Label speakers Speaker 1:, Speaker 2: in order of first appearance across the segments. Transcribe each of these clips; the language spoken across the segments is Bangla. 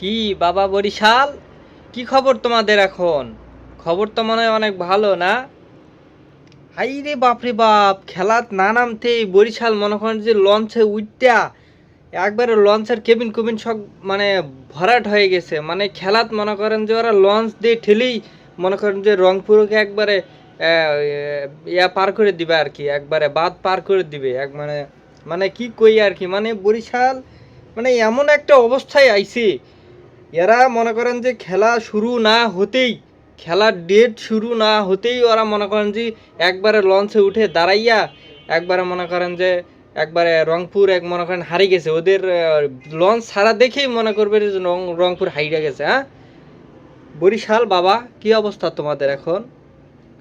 Speaker 1: কি বাবা বরিশাল? কি খবর তোমাদের এখন? খবর তো মনে হয় অনেক ভালো, না? হাই রে বাপরে বাপ, খেলাত না নামতেই বরিশাল মনে করেন যে লঞ্চে উঠতা একবারে লঞ্চের কেবিন কুবিন সব মানে ভরাট হয়ে গেছে। মানে খেলাত মনে করেন যে ওরা লঞ্চ দিয়ে ঠেলেই মনে করেন যে রংপুরকে একবারে ইয়া পার করে দিবে আর কি, একবারে বাদ পার করে দিবে। এক মানে মানে কি কই আর কি মানে বরিশাল মানে এমন একটা অবস্থায় আইছে এরা মনে করেন যে খেলা শুরু না হতেই, খেলার ডেট শুরু না হতেই ওরা মনে করেন যে একবারে লঞ্চে উঠে দাঁড়াইয়া একবারে মনে করেন যে একবারে রংপুর এক মনে করেন হারিয়ে গেছে। ওদের লঞ্চ ছাড়া দেখেই মনে করবে যে রং- রংপুর হারিয়ে গেছে হ্যাঁ? বরিশাল বাবা, কি অবস্থা তোমাদের এখন?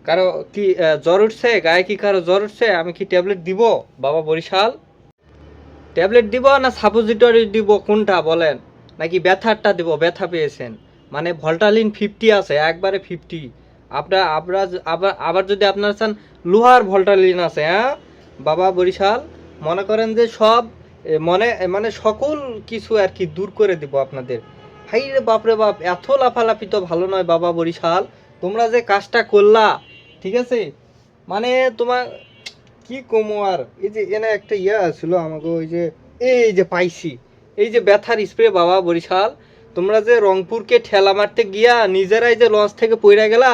Speaker 1: কারও কি জ্বর উঠছে? গায়ে কি কারও জ্বর উঠছে? আমি কি ট্যাবলেট দিব? বাবা বরিশাল? ট্যাবলেট দিব না সাপোজিটরি দিব? কোনটা বলেন? নাকি ব্যথারটা দিব, ব্যথা পেয়েছেন? মানে ভল্টালিন ফিফটি আছে, একবারে ফিফটি আপনার আপনার আবার আবার যদি আপনার চান লোহার ভল্টালিন আছে হ্যাঁ? বাবা বরিশাল, মনে করেন যে সব মনে মানে সকল কিছু আর কি দূর করে দিব আপনাদের। হাই রে বাপরে বাপ, এত লাফালাফি তো ভালো নয় বাবা বরিশাল। তোমরা যে কাজটা করলা, ঠিক আছে? মানে তোমার, কি কমো আর? এই যে এনে একটা ইয়ে ছিল আমাকে, ওই যে, এই যে পাইছি। এই যে ব্যথার স্প্রে বাবা বরিশাল, তোমরা যে রংপুরকে ঠেলা মারতে গিয়া নিজেরাই যে লঞ্চ থেকে পইরা গেলা,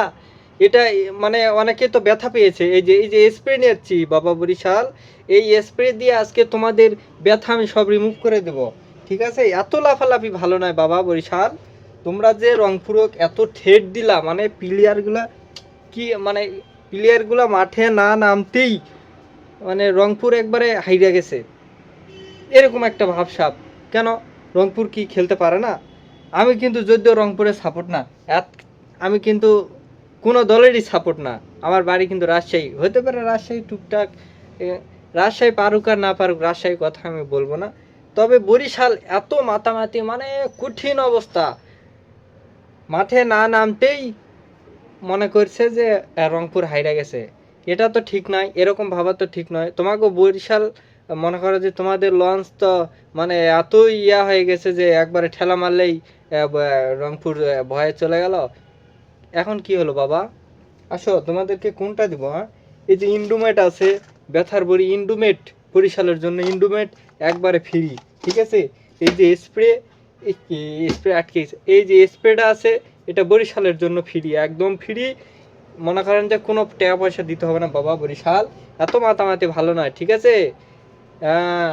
Speaker 1: এটা মানে অনেকে তো ব্যথা পেয়েছে। এই যে এই যে স্প্রে নিয়েছি বাবা বরিশাল, এই স্প্রে দিয়ে আজকে তোমাদের ব্যথা আমি সব রিমুভ করে দেব। ঠিক আছে? এত লাফালাফি ভালো নয় বাবা বরিশাল। তোমরা যে রংপুরক এত ঠেট দিলা মানে প্লেয়ারগুলা কি মানে প্লেয়ারগুলা মাঠে না নামতেই মানে রংপুর একবারে হাইরা গেছে। এরকম একটা ভাবসাব। কেন? রংপুর কি খেলতে পারে না? আমি কিন্তু যদিও রংপুরের সাপোর্ট না আমি কিন্তু কোনো দলেরই সাপোর্ট না। আমার বাড়ি কিন্তু রাজশাহী, হতে পারে রাজশাহী, টুকটাক রাজশাহী পারুক আর না পারুক রাজশাহীর কথা আমি বলব না। তবে বরিশাল এত মাতামাতি মানে কঠিন অবস্থা। মাঠে না নামতেই মনে করছে যে রংপুর হাইরা গেছে। এটা তো ঠিক নয়, এরকম ভাবা তো ঠিক নয়। তোমাকে বরিশাল মনে করো যে তোমাদের লঞ্চ তো মানে এত ইয়া হয়ে গেছে যে একবারে ঠেলা মারলেই রংপুর ভয়ে চলে গেল। এখন কি হলো বাবা? আসো, তোমাদেরকে কোনটা দিব হ্যাঁ? এই যে ইন্ডুমেট আছে, ব্যথার বড়ি ইন্ডুমেট, বরিশালের জন্য ইন্ডুমেট, একবারে ফ্রি ঠিক আছে? এই যে স্প্রে স্প্রে আটকে। এই যে স্প্রেটা আছে, এটা বরিশালের জন্য ফ্রি একদম ফ্রি মনে করেন যে কোনো টাকা পয়সা দিতে হবে না বাবা বরিশাল। এত মাতামাতি ভালো নয়, ঠিক আছে? হ্যাঁ